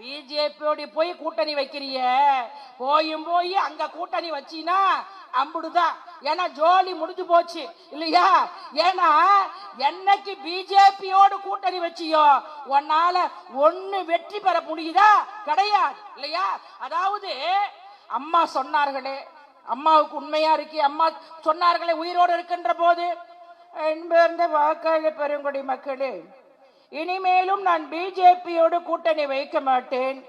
பிஜேபியோட போய் கூட்டணி வைக்கிறிய. போயும் போய் அங்க கூட்டணி வச்சினா அம்புடுதான் ஏன்னா ஜோலி முடிஞ்சு போச்சு இல்லையா? ஏன்னா என்னைக்கு பிஜேபியோடு கூட்டணி வச்சியோ உன்னால ஒன்னு வெற்றி பெற முடியுதா? கிடையாது இல்லையா? அதாவது அம்மா சொன்னார்களே அம்மாவுக்கு உண்மையா இருக்கு அம்மா சொன்னார்களே உயிரோடு இருக்கின்ற போது. என்பந்த வாக்காளர் பெருங்குடி மக்களே இனிமேலும் நான் பிஜேபியோடு கூட்டணி வைக்க மாட்டேன்.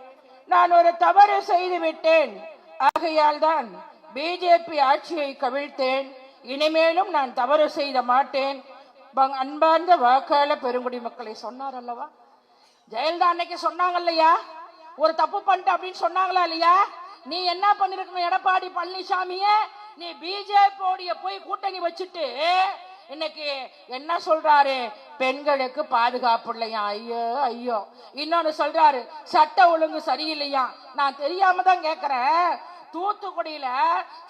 நான் ஒரு தவறு செய்து விட்டேன். ஆகையால் தான் பிஜேபி ஆட்சியை கவிழ்த்தேன். இனிமேலும் நான் தவறு செய்த மாட்டேன். பங்- அன்பார்ந்த வாக்காளர் பெருங்குடி மக்களை சொன்னார் அல்லவா? ஜெயலலிதா அன்னைக்கு சொன்னாங்க இல்லையா? ஒரு தப்பு பண்ணிட்ட அப்படின்னு சொன்னாங்களா இல்லையா? நீ என்ன பண்ணிருக்கணும் எடப்பாடி பழனிசாமிய? நீ பிஜேபியோடைய போய் கூட்டணி வச்சுட்டு இன்னைக்கு என்ன சொல்றாரு? பெண்களுக்கு பாதுகாப்பு இல்லையா? ஐயோ ஐயோ. இன்னொன்னு சொல்றாரு சட்ட ஒழுங்கு சரியில்லையா? நான் தெரியாம தான் கேக்குறேன். தூத்துக்குடியில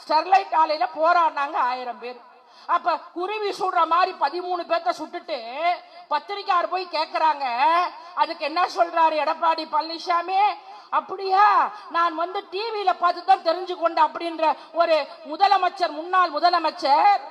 ஸ்டெர்லைட் ஆலையில போராடினாங்க ஆயிரம் பேர். அப்ப குருவி சுடுற மாதிரி பதிமூணு பேர்த்த சுட்டுட்டு பத்திரிக்கையார் போய் கேக்குறாங்க. அதுக்கு என்ன சொல்றாரு எடப்பாடி பழனிசாமி? அப்படியா நான் வந்து டிவியில பார்த்து தான் தெரிஞ்சு கொண்டேன் அப்படின்ற ஒரு முதலமைச்சர் முன்னாள் முதலமைச்சர்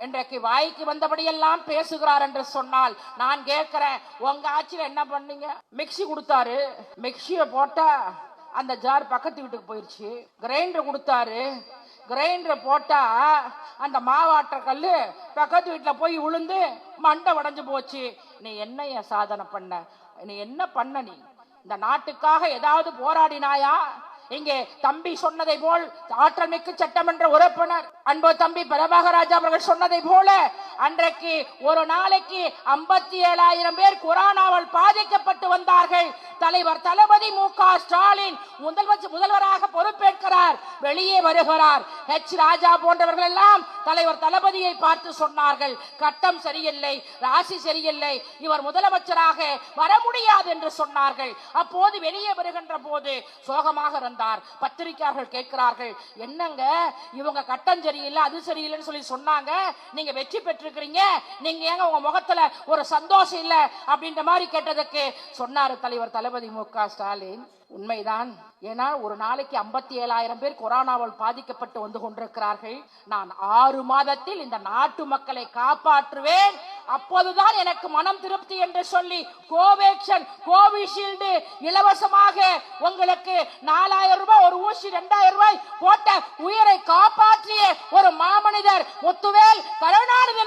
இன்றைக்கு வாய்க்கு வந்தபடியெல்லாம் பேசுகிறார் என்று சொன்னால் நான் கேட்கிறேன் உங்க ஆட்சியில என்ன பண்ணீங்க? மிக்ஸி கொடுத்தாரு. மிக்ஸியை போட்டா அந்த ஜார் பக்கத்து வீட்டுக்கு போயிடுச்சு கிரைண்டர் கொடுத்தாரு. கிரைண்டர் போட்டா அந்த மாவாட்டுற கல்லு பக்கத்து வீட்டுல போய் விழுந்து மண்டை உடஞ்சு போச்சு. நீ என்ன சாதனை பண்ண? நீ என்ன பண்ண நீ? இந்த நாட்டுக்காக ஏதாவது போராடினாயா? இங்கே தம்பி சொன்னதை போல் ஆற்றல் மிக்க சட்டமன்ற உறுப்பினர் அன்பு தம்பி பிரபாகராஜா அவர்கள் சொன்னதை போல அன்றைக்கு ஒரு நாளைக்கு ஐம்பத்தி ஏழாயிரம் பேர் கொரோனாவால் பாதிக்கப்பட்டு வந்தார்கள். தலைவர் தளபதி மு க ஸ்டாலின் முதல்வர் முதல்வராக பொறுப்பேற்கிறார். வெளியே வருகிறார். ஹெச் ராஜா போன்றவர்கள் எல்லாம் தலைவர் தளபதியை பார்த்து சொன்னார்கள். கட்டம் சரியில்லை ராசி சரியில்லை இவர் முதலமைச்சராக வர முடியாது என்று சொன்னார்கள். அப்போது வெளியே வருகின்ற போது சோகமாக இருந்தார். பத்திரிகையாளர்கள் கேட்கிறார்கள் என்னங்க? இவங்க கட்டம் சரியில்லை அது சரியில்லைன்னு சொல்லி சொன்னாங்க. நீங்க வெற்றி பெற்று பெற்றிருக்கிறீங்க நீங்க ஏங்க உங்க முகத்துல ஒரு சந்தோஷம் இல்ல அப்படின்ற மாதிரி கேட்டதுக்கு சொன்னாரு தலைவர் தளபதி மு க ஸ்டாலின். உண்மைதான். ஏன்னா ஒரு நாளைக்கு ஐம்பத்தி ஏழாயிரம் பேர் கொரோனாவால் பாதிக்கப்பட்டு வந்து கொண்டிருக்கிறார்கள். நான் ஆறு மாதத்தில் இந்த நாட்டு மக்களை காப்பாற்றுவேன். அப்போதுதான் எனக்கு மனம் திருப்தி என்று சொல்லி கோவேக்சன் கோவிஷீல்டு இலவசமாக உங்களுக்கு நாலாயிரம் ரூபாய் ஒரு ஊசி ரெண்டாயிரம் ரூபாய் போட்ட உயிரை காப்பாற்றிய ஒரு மாமனிதர் முத்துவேல் கருணாநிதி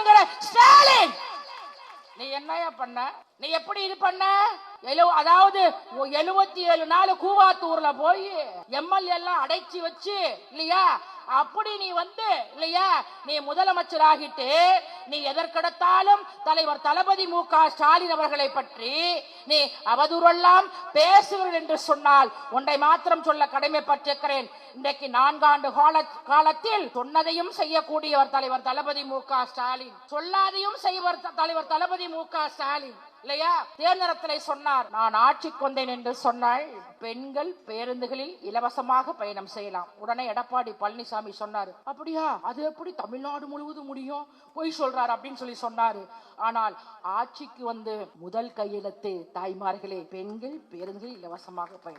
என்னையா பண்ண? நீ எப்படி இது பண்ண? எழு அதாவது எழுபத்தி ஏழு நாள் கூவாத்தூர்ல போய் எம்எல்ஏ எல்லாம் அடைச்சி வச்சு இல்லையா? அப்படி நீ வந்து இல்லையா? நீ முதலமைச்சர் ஆகிட்டு நீ எதற்கெடுத்தாலும் தலைவர் தளபதி மு க ஸ்டாலின் அவர்களை பற்றி நீ அவதூறெல்லாம் பேசுகிறீர்கள் என்று சொன்னால் ஒன்றை மாத்திரம் சொல்ல கடமைப்பட்டிருக்கிறேன். இன்றைக்கு நான்காண்டு கால காலத்தில் சொன்னதையும் செய்யக்கூடியவர் தலைவர் தளபதி மு க ஸ்டாலின். சொல்லாதையும் செய்வர் தலைவர் தளபதி மு க ஸ்டாலின். இல்லையா? தேர்தலத்தில் சொன்னார் நான் ஆட்சிக்கு வந்தேன் என்று சொன்னால் பெண்கள் பேருந்துகளில் இலவசமாக பயணம் செய்யலாம். உடனே எடப்பாடி பழனிசாமி சொன்னார் அப்படியா? அது எப்படி தமிழ்நாடு முழுவதும் முடியும்? பொய் சொல்றாரு அப்படின்னு சொல்லி சொன்னாரு. ஆனால் ஆட்சிக்கு வந்து முதல் கையெழுத்து தாய்மார்களே பெண்கள் பேருந்துகளில் இலவசமாக பயணம்.